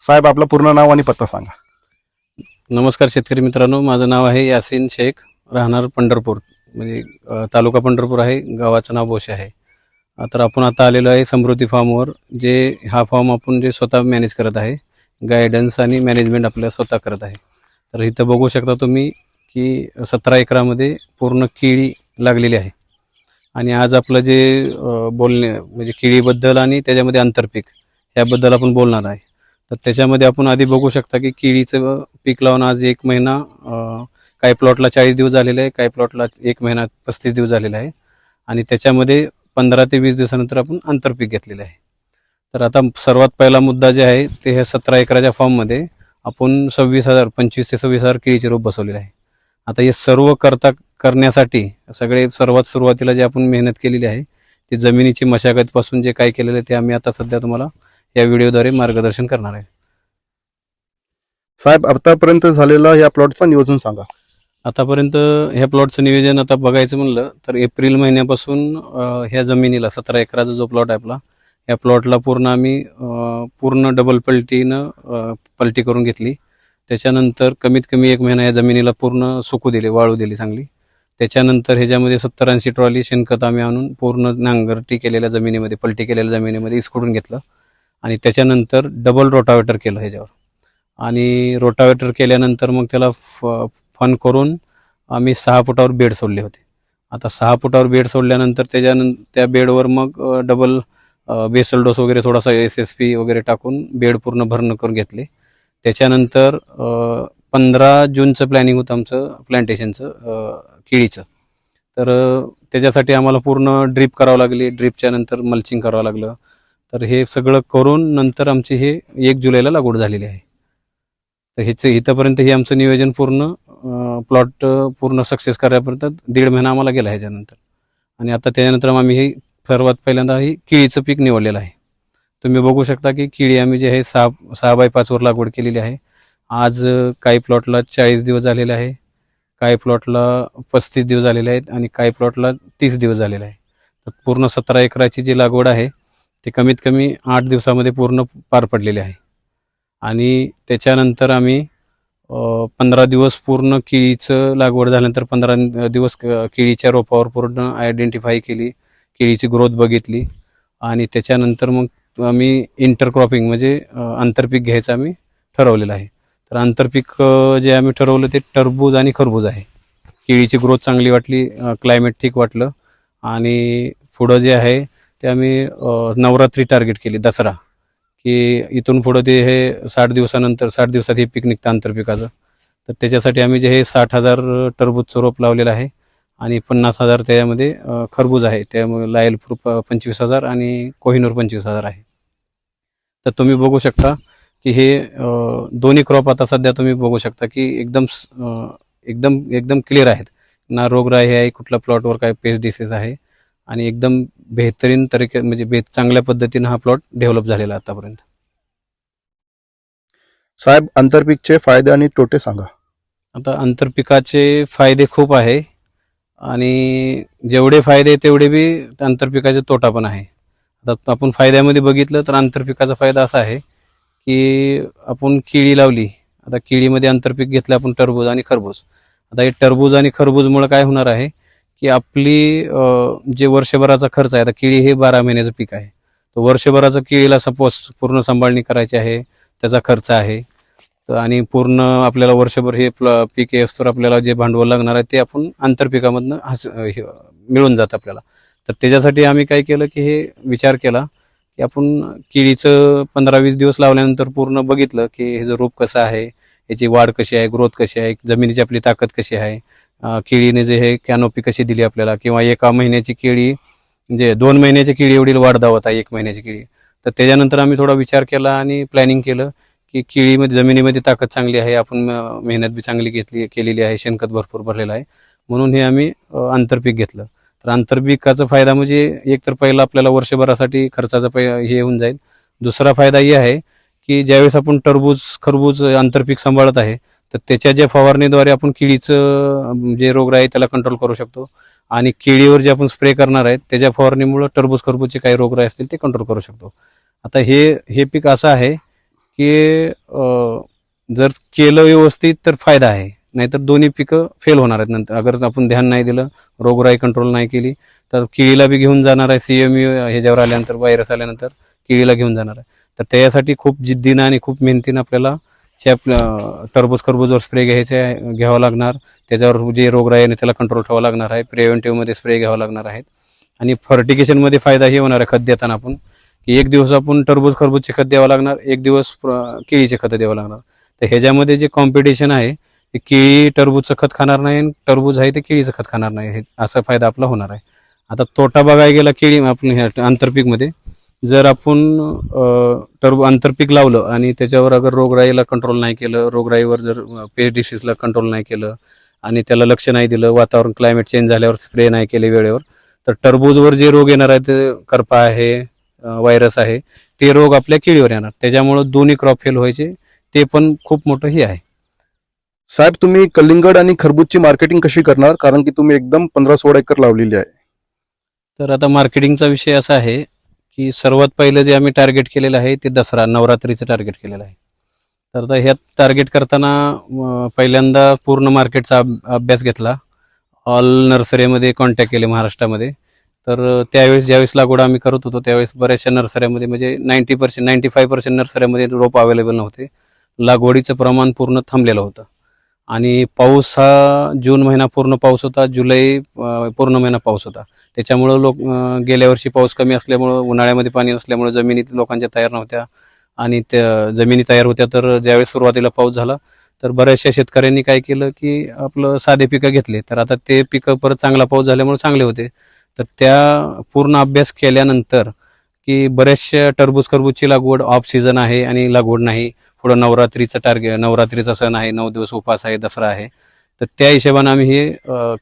साहेब आपलं पूर्ण नाव आणि पत्ता सांगा. नमस्कार शेतकरी मित्रांनो माझं नाव आहे यासिन शेख राहणार पंढरपूर म्हणजे तालुका पंढरपूर आहे गावाचं नाव बोशे आहे. तर आपण आता आलेलो आहे समृद्धी फार्मवर जे हा फॉर्म आपण जे स्वतः मॅनेज करत आहे गायडन्स आणि मॅनेजमेंट आपल्या स्वतः करत आहे. तर इथं बघू शकता तुम्ही की सतरा एकरामध्ये पूर्ण केळी लागलेली आहे. आणि आज आपलं जे बोलणे म्हणजे केळीबद्दल आणि त्याच्यामध्ये आंतरपीक याबद्दल आपण बोलणार आहे. तर त्याच्यामध्ये आपण आधी बघू शकता की केळीचं पीक लावून आज एक महिना काही प्लॉटला चाळीस दिवस झालेला आहे काही प्लॉटला एक महिना पस्तीस दिवस झालेला आहे. आणि त्याच्यामध्ये पंधरा ते वीस दिवसानंतर आपण आंतरपीक घेतलेलं आहे. तर आता सर्वात पहिला मुद्दा जे आहे ते ह्या सतरा एकराच्या फॉर्ममध्ये आपण सव्वीस हजार पंचवीस ते सव्वीस हजार केळीचे रोप बसवलेले आहे. आता हे सर्व करता करण्यासाठी सगळे सर्वात सुरुवातीला जे आपण मेहनत केलेली आहे ती जमिनीची मशागतपासून जे काय केलेलं आहे ते आम्ही आता सध्या तुम्हाला या व्हिडिओद्वारे मार्गदर्शन करणार आहे. साहेब आतापर्यंत झालेला या प्लॉटचं नियोजन सांगा. आतापर्यंत ह्या प्लॉटचं नियोजन आता बघायचं म्हणलं तर एप्रिल महिन्यापासून अं, ह्या जमिनीला सतरा एकराचा जो प्लॉट आहे आपला या प्लॉटला पूर्ण आम्ही अं, पूर्ण डबल पलटीनं अं, पलटी करून घेतली. त्याच्यानंतर कमीत कमी एक महिना या जमिनीला पूर्ण सुकू दिली वाळू दिली चांगली. त्याच्यानंतर ह्याच्यामध्ये सत्तर ऐंशी ट्रॉली शेणखत आम्ही आणून पूर्ण नांगरटी केलेल्या जमिनीमध्ये पलटी केलेल्या जमिनीमध्ये इसकडून घेतलं. आणि त्याच्यानंतर डबल रोटावेटर केलं ह्याच्यावर. आणि रोटावेटर केल्यानंतर मग त्याला फ फन करून आम्ही सहा फुटावर बेड सोडले होते. आता सहा फुटावर बेड सोडल्यानंतर त्याच्यानंतर त्या बेडवर मग डबल बेसल डोस वगैरे थोडासा एस एस पी वगैरे टाकून बेड पूर्ण भरणं करून घेतले. त्याच्यानंतर पंधरा जूनचं प्लॅनिंग होतं आमचं प्लांटेशनचं केळीचं. तर त्याच्यासाठी आम्हाला पूर्ण ड्रीप करावं लागली. ड्रीपच्या नंतर मल्चिंग करावं लागलं. तर हे सगळं करून नंतर आमची हे एक जुलैला लागवड झालेली आहे. तर ह्याचं इथंपर्यंत हे आमचं नियोजन पूर्ण प्लॉट पूर्ण सक्सेस करायपर्यंत दीड महिना आम्हाला गेला ह्याच्यानंतर. आणि आता त्याच्यानंतर आम्ही हे सर्वात पहिल्यांदा ही केळीचं पीक निवडलेलं आहे. तुम्ही बघू शकता की केळी आम्ही जे आहे सहा सहा बाय पाचवर लागवड केलेली आहे. आज काही प्लॉटला चाळीस दिवस झालेले आहे काही प्लॉटला पस्तीस दिवस झालेले आहेत आणि काही प्लॉटला तीस दिवस झालेले आहे. तर पूर्ण सतरा एकराची जी लागवड आहे ते कमीत कमी आठ दिवसामध्ये पूर्ण पार पडलेले आहे. आणि त्याच्यानंतर आम्ही पंधरा दिवस पूर्ण केळीचं लागवड झाल्यानंतर पंधरा दिवस केळीच्या रोपावर पूर्ण आयडेंटिफाय केली केळीची ग्रोथ बघितली. आणि त्याच्यानंतर मग आम्ही इंटरक्रॉपिंग म्हणजे आंतरपीक घ्यायचं आम्ही ठरवलेलं आहे. तर आंतरपीक जे आम्ही ठरवलं ते टरबूज आणि खरबूज आहे. केळीची ग्रोथ चांगली वाटली क्लायमेट ठीक वाटलं. आणि पुढं जे आहे ते आम्ही नवरात्री टार्गेट केली दसरा. की इथून पुढं ते हे साठ दिवसानंतर साठ दिवसात हे पीक निघतं आंतरपिकाचं तर त्याच्यासाठी आम्ही जे हे साठ हजार टरबूजचं रोप लावलेलं आहे आणि पन्नास हजार त्याच्यामध्ये खरबूज आहे. त्यामुळे लायल पंचवीस हजार आणि कोहिनूर पंचवीस हजार आहे. तर तुम्ही बघू शकता की हे दोन्ही क्रॉप आता सध्या तुम्ही बघू शकता की एकदम स- एकदम एकदम क्लिअर आहेत. ना रोगराई आहे कुठल्या प्लॉटवर काय पेस्ट डिसीज आहे. आणि एकदम बेहतरीन तरीके म्हणजे बे चांगल्या पद्धतीनं हा प्लॉट डेव्हलप झालेला आतापर्यंत. साहेब आंतरपीकचे फायदे आणि तोटे सांगा. आता आंतरपिकाचे फायदे खूप आहे आणि जेवढे फायदे तेवढे बी आंतरपिकाचे तोटा पण आहे. आता आपण फायद्यामध्ये बघितलं तर आंतरपिकाचा फायदा असा आहे की आपण केळी लावली आता केळीमध्ये आंतरपीक घेतलं आपण टरबूज आणि खरबूज. आता हे टरबूज आणि खरबूजमुळे काय होणार आहे? की आपली जे वर्षभराचा खर्च आहे आता केळी हे बारा महिन्याचं पीक आहे. तर वर्षभराचं केळीला सपोज पूर्ण सांभाळणी करायची आहे त्याचा खर्च आहे. तर आणि पूर्ण आपल्याला वर्षभर हे प्ल- पीक असतो आपल्याला जे भांडवल लागणार आहे ते आपण आंतरपिकामधनं हस हे मिळून जातं आपल्याला. तर त्याच्यासाठी आम्ही काय केलं की हे विचार केला की आपण केळीचं पंधरा वीस दिवस लावल्यानंतर पूर्ण बघितलं की हे रूप कसं आहे याची वाढ कशी आहे ग्रोथ कशी आहे जमिनीची आपली ताकद कशी आहे केळीने जे हे कॅनोपी कशी दिली आपल्याला? किंवा एका महिन्याची केळी म्हणजे दोन महिन्याची केळी एवढी वाढ दावत आहे एक महिन्याची केळी. तर त्याच्यानंतर आम्ही थोडा विचार केला आणि प्लॅनिंग केलं की केळीमध्ये जमिनीमध्ये ताकद चांगली आहे आपण मेहनत बी चांगली घेतली केलेली आहे शेणखत भरपूर भरलेलं आहे. म्हणून हे आम्ही आंतरपीक घेतलं. तर आंतरपिकाचा फायदा म्हणजे एक तर पहिला आपल्याला वर्षभरासाठी खर्चाचा पै हे होऊन जाईल. दुसरा फायदा हे आहे की ज्यावेळेस आपण टरबूज खरबूज आंतरपीक सांभाळत आहे तर त्याच्या ज्या फवारणीद्वारे आपण केळीचं जे रोग आहे त्याला कंट्रोल करू शकतो. आणि केळीवर जे आपण स्प्रे करणार आहेत त्याच्या फवारणीमुळे टरबूज खरबूजचे काही रोगराई असतील ते कंट्रोल करू शकतो. आता हे हे पीक असं आहे की जर केलं व्यवस्थित तर फायदा आहे. नाहीतर दोन्ही पिकं फेल होणार आहेत नंतर. अगर आपण ध्यान नाही दिलं रोगराई कंट्रोल नाही केली तर केळीला बी घेऊन जाणार आहे सीएमयू ह्याच्यावर आल्यानंतर व्हायरस आल्यानंतर केळीला घेऊन जाणार आहे. तर त्यासाठी खूप जिद्दीनं आणि खूप मेहनतीनं आपल्याला च्या टरबूज खरबूजवर स्प्रे घ्यायचे घ्यावं घ्यावा लागणार. त्याच्यावर जे रोगराई आहे त्याला कंट्रोल ठेवावा लागणार आहे. प्रिव्हेंटिव्हमध्ये स्प्रे घ्यावा लागणार आहेत. आणि फर्टिकेशनमध्ये फायदा हे होणार आहे खत देताना आपण की एक दिवस आपण टरबूज खरबूजचे खत द्यावं लागणार एक दिवस केळीचे खत द्यावं लागणार. तर ह्याच्यामध्ये जे कॉम्पिटिशन आहे ते केळी टरबूजचं खत खाणार नाही आणि टरबूज आहे ते केळीचं खत खाणार नाही हे असा फायदा आपला होणार आहे. आता तोटा बघायला गेला केळी आपण ह्या आंतरपीकमध्ये जर आपण टरबू आंतरपीक लावलं आणि त्याच्यावर अगर रोगराईला कंट्रोल नाही केलं रोगराईवर जर पेस्ट डिसीजला कंट्रोल नाही केलं आणि त्याला लक्ष नाही दिलं वातावरण क्लायमेट चेंज झाल्यावर स्प्रे नाही केले वेळेवर तर टरबूजवर जे रोग येणार आहेत ते करपा आहे व्हायरस आहे ते रोग आपल्या केळीवर येणार. त्याच्यामुळं दोन्ही क्रॉप फेल व्हायचे ते पण खूप मोठं हे आहे. साहेब तुम्ही कलिंगड आणि खरबूजची मार्केटिंग कशी करणार? कारण की तुम्ही एकदम पंधरा सोळा एकर लावलेली आहे. तर आता मार्केटिंगचा विषय असा आहे की सर्वात पहिलं जे आम्ही टार्गेट केलेलं आहे ते दसरा नवरात्रीचं टार्गेट केलेलं आहे. तर आता ह्यात टार्गेट करताना पहिल्यांदा पूर्ण मार्केटचा अभ- अभ्यास घेतला. ऑल नर्सरीमध्ये कॉन्टॅक्ट केले महाराष्ट्रामध्ये. तर त्यावेळेस ज्यावेळेस लागवड आम्ही करत होतो त्यावेळेस बऱ्याचशा नर्सऱ्यामध्ये म्हणजे ninety percent ninety five percent नर्सऱ्यामध्ये रोप अवेलेबल नव्हते. लागवडीचं प्रमाण पूर्ण थांबलेलं होतं. आणि पाऊस हा जून महिना पूर्ण पाऊस होता जुलै पूर्ण महिना पाऊस होता. त्याच्यामुळं लोक गेल्या वर्षी पाऊस कमी असल्यामुळं उन्हाळ्यामध्ये पाणी नसल्यामुळं जमिनीत लोकांच्या तयार नव्हत्या. आणि त्या जमिनी तयार होत्या तर ज्यावेळेस सुरुवातीला पाऊस झाला तर बऱ्याचशा शेतकऱ्यांनी काय केलं की आपलं साधे पिकं घेतले. तर आता ते पिकं परत चांगला पाऊस झाल्यामुळे चांगले होते. तर त्या पूर्ण अभ्यास केल्यानंतर की बऱ्याचशा टरबूज खरबूजची लागवड ऑफ सीझन आहे आणि लागवड नाही. पुढं नवरात्रीचं टार्गेट नवरात्रीचा सण आहे नऊ दिवस उपास आहे दसरा आहे. तर त्या हिशोबाने आम्ही हे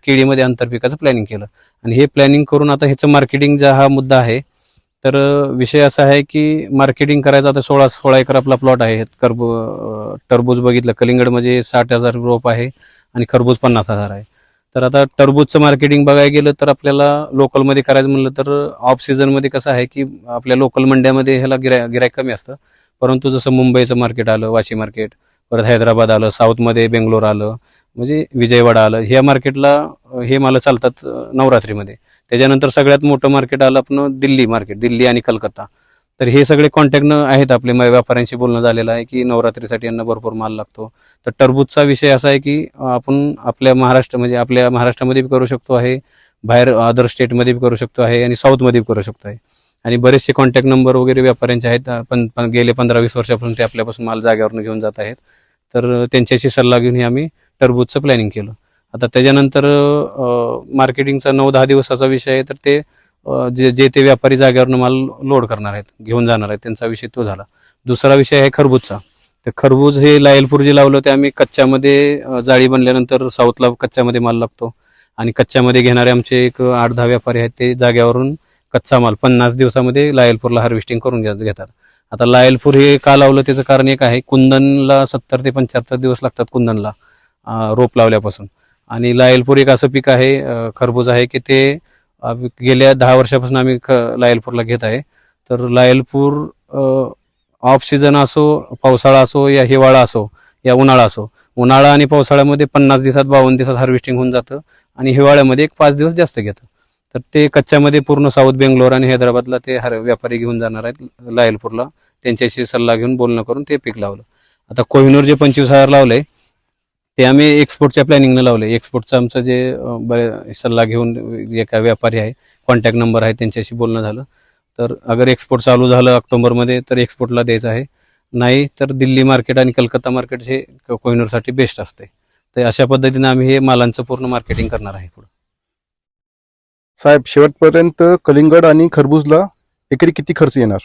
केळीमध्ये आंतरपिकाचं प्लॅनिंग केलं. आणि हे प्लॅनिंग करून आता ह्याचं मार्केटिंगचा हा मुद्दा आहे. तर विषय असा आहे की मार्केटिंग करायचं आता सोळा सोळा एकर आपला प्लॉट आहे. करबू टरबूज बघितलं. कलिंगड म्हणजे साठ हजार रोप आहे आणि खरबूज पन्नास हजार आहे. तर आता टरबूजचं मार्केटिंग बघायला गेलं तर आपल्याला लोकलमध्ये करायचं म्हणलं तर ऑफ सीझनमध्ये कसं आहे की आपल्या लोकल मंड्यामध्ये ह्याला गिराय गिरायक कमी असतं. परंतु जसं मुंबईचं मार्केट आलं वाशी मार्केट परत हैदराबाद आलं साऊथमध्ये बेंगलोर आलं म्हणजे विजयवाडा आलं ह्या मार्केटला हे माल चालतात नवरात्रीमध्ये. त्याच्यानंतर सगळ्यात मोठं मार्केट आलं आपण दिल्ली मार्केट दिल्ली आणि कलकत्ता. तर हे सगळे कॉन्टॅक्ट आहेत आपले व्यापाऱ्यांशी बोलणं झालेलं आहे की नवरात्रीसाठी यांना भरपूर माल लागतो. तर टरबूजचा विषय असा आहे की आपण आपल्या महाराष्ट्र म्हणजे आपल्या महाराष्ट्रामध्ये बी करू शकतो आहे बाहेर अदर स्टेटमध्ये बी करू शकतो आहे आणि साऊथमध्ये बी करू शकतो आहे. आणि बरेचसे कॉन्टॅक्ट नंबर वगैरे व्यापाऱ्यांचे आहेत. पण गेले पंधरा वीस वर्षापासून ते आपल्यापासून माल जाग्यावरून घेऊन जात आहेत. तर त्यांच्याशी सल्ला घेऊन हे आम्ही टरबूजचं प्लॅनिंग केलं. आता त्याच्यानंतर मार्केटिंगचा नऊ दहा दिवसाचा विषय आहे. तर ते जे जे ते व्यापारी जाग्यावरून माल लोड करणार आहेत घेऊन जाणार आहेत. त्यांचा विषय तो झाला. दुसरा विषय आहे खरबूजचा. तर खरबूज हे लायलपूर जे लावलं ते आम्ही कच्च्यामध्ये जाळी बनल्यानंतर साऊथला कच्च्यामध्ये माल लागतो. आणि कच्च्यामध्ये घेणारे आमचे एक आठ दहा व्यापारी आहेत ते जाग्यावरून कच्चा माल पन्नास दिवसामध्ये लायलपूरला हार्वेस्टिंग करून घेतात. आता लायलपूर हे का लावलं त्याचं कारण एक आहे कुंदनला सत्तर ते पंच्याहत्तर दिवस लागतात कुंदनला रोप लावल्यापासून. आणि लायलपूर एक असं पीक आहे खरबूज आहे की ते गेल्या दहा वर्षापासून आम्ही लायलपूरला घेत आहे. तर लायलपूर ऑफ सीझन असो पावसाळा असो या हिवाळा असो या उन्हाळा असो उन्हाळा आणि पावसाळ्यामध्ये पन्नास दिवसात बावन्न दिवसात हार्वेस्टिंग होऊन जातं आणि हिवाळ्यामध्ये एक पाच दिवस जास्त घेतं तर ते कच्च्यामध्ये पूर्ण साऊथ बेंगलोर आणि हैदराबादला ते हर व्यापारी घेऊन जाणार आहेत लायलपूरला. त्यांच्याशी सल्ला घेऊन बोलणं करून ते पीक लावलं. आता कोहिनूर जे पंचवीस हजार लावलंय ते आम्ही एक्सपोर्टच्या प्लॅनिंगनं लावले एक्सपोर्टचं आमचं जे सल्ला घेऊन जे काय व्यापारी आहे कॉन्टॅक्ट नंबर आहे त्यांच्याशी बोलणं झालं. तर अगर एक्सपोर्ट चालू झालं ऑक्टोबरमध्ये तर एक्सपोर्टला द्यायचं आहे. नाही तर दिल्ली मार्केट आणि कलकत्ता मार्केट हे कोहिनूरसाठी बेस्ट असते तर अशा पद्धतीने आम्ही हे मालांचं पूर्ण मार्केटिंग करणार आहे पुढे. साहेब शेवटपर्यंत कलिंगड आणि खरबूजला एकरी किती खर्च येणार?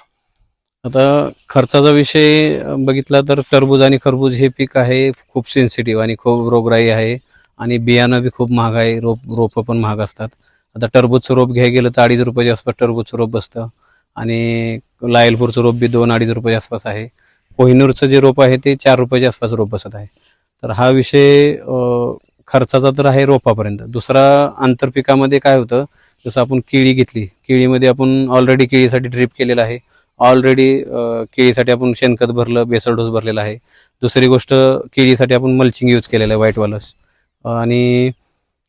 आता खर्चाचा विषय बघितला तर टरबूज आणि खरबूज हे पीक आहे खूप सेन्सिटिव्ह आणि खूप रोगराई आहे आणि बियाणं बी खूप महाग आहे रोप रोपं पण महाग असतात. आता टरबूजचं रोप घ्यायला गेलं तर अडीच रुपयाच्या आसपास टरबूजचं रोप बसतं आणि लायलपूरचं रोप बी दोन अडीच रुपयाच्या आसपास आहे. कोहिनूरचं जे रोप आहे ते चार रुपयाच्या आसपास रोप बसत आहे. तर हा विषय खर्चाचा तर आहे रोपापर्यंत. दुसरा आंतरपिकामध्ये काय होतं जसं आपण केळी घेतली केळीमध्ये आपण ऑलरेडी केळीसाठी ड्रीप केलेलं आहे. ऑलरेडी केळीसाठी आपण शेणखत भरलं बेसल डोस भरलेला आहे. दुसरी गोष्ट केळीसाठी आपण मल्चिंग यूज केलेलं आहे व्हाईटवालं आणि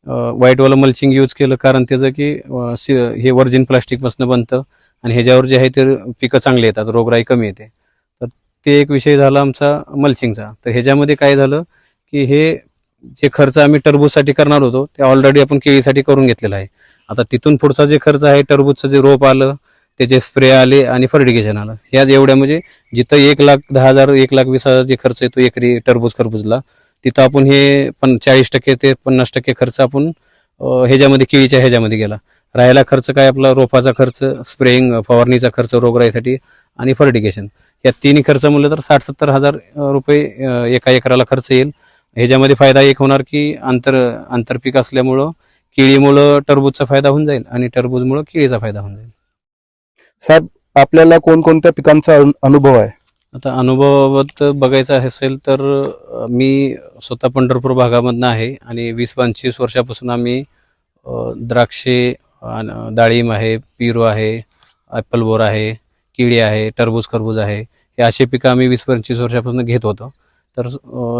व्हाईटवालं मल्चिंग यूज केलं कारण त्याचं की सि- हे वर्जिन प्लास्टिकपासून बनतं आणि ह्याच्यावर जे आहे ते पिकं चांगले येतात रोगराई कमी येते. तर ते एक विषय झाला आमचा मल्चिंगचा तर ह्याच्यामध्ये काय झालं की हे जे खर्च आम्ही टरबूजसाठी करणार होतो ते ऑलरेडी आपण केळीसाठी करून घेतलेला आहे. आता तिथून पुढचा जे खर्च आहे टरबूजचं जे रोप आलं त्याचे स्प्रे आले आणि फर्टिगेशन आलं ह्याच एवढ्या म्हणजे जिथं एक लाख दहा हजार एक लाख वीस हजार जे खर्च येतो एकरी टरबूज खरबूजला तिथं आपण हे पण चाळीस टक्के ते पन्नास टक्के खर्च आपण ह्याच्यामध्ये केळीच्या ह्याच्यामध्ये गेला. राहायला खर्च काय आपला? रोपाचा खर्च स्प्रेइंग फवारणीचा खर्च रोगराईसाठी आणि फर्टिगेशन या तिन्ही खर्च म्हणलं तर साठ सत्तर हजार रुपये एका एकराला खर्च येईल. ह्याच्यामध्ये फायदा एक होणार की आंतर आंतरपीक असल्यामुळं केळीमुळं टरबूजचा फायदा होऊन जाईल आणि टरबूजमुळं केळीचा फायदा होऊन जाईल. साहेब आपल्याला कोणकोणत्या पिकांचा अनु- अनुभव आहे? आता अनुभवाबाबत बघायचं असेल तर मी स्वतः पंढरपूर भागामधनं आहे आणि वीस पंचवीस वर्षापासून आम्ही द्राक्षे डाळिंब आहे पेरू आहे ॲपल बोर आहे केळी आहे टरबूज खरबूज आहे. हे असे पिकं आम्ही वीस पंचवीस वर्षापासून घेत होतो. तर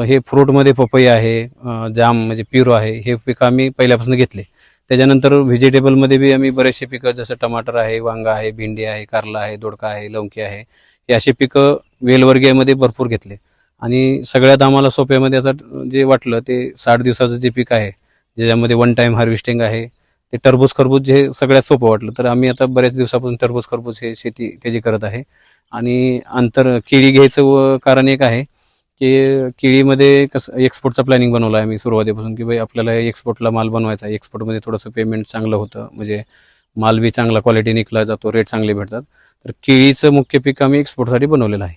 हे फ्रूटमध्ये पपई आहे जाम म्हणजे पिरो आहे हे पिकं आम्ही पहिल्यापासून घेतले. त्याच्यानंतर व्हेजिटेबलमध्ये बी आम्ही बरेचसे पिकं जसं टमाटर आहे वांगा आहे भेंडी आहे कारला आहे दोडका आहे लौकी आहे हे असे पिकं वेलवर्गीयमध्ये भरपूर घेतले. आणि सगळ्यात आम्हाला सोप्यामध्ये असं जे वाटलं ते साठ दिवसाचं जे पीक आहे ज्याच्यामध्ये वन टाइम हार्वेस्टिंग आहे ते टरबूज खरबूज हे सगळ्यात सोपं वाटलं. तर आम्ही आता बऱ्याच दिवसापासून टरबूज खरबूज हे शेती त्याची करत आहे. आणि आंतर केळी घ्यायचं व कारण एक आहे की केळीमध्ये कसं एक्सपोर्टचा प्लॅनिंग बनवला आहे मी सुरुवातीपासून की भाई आपल्याला एक्सपोर्टला माल बनवायचा आहे. एक्सपोर्टमध्ये थोडंसं पेमेंट चांगलं होतं. म्हणजे माल बी चांगला क्वालिटी निघला जातो रेट चांगले भेटतात. तर केळीचं मुख्य पीक आम्ही एक्सपोर्टसाठी बनवलेलं आहे.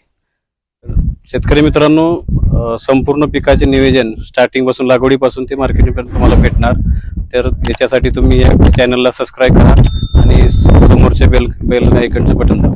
शेतकरी मित्रांनो संपूर्ण पिकाचे नियोजन स्टार्टिंगपासून लागवडीपासून ते मार्केटिंगपर्यंत तुम्हाला भेटणार. तर त्याच्यासाठी तुम्ही या चॅनलला सबस्क्राईब करा आणि समोरच्या बेल बेल आयकनचं बटन दाबा.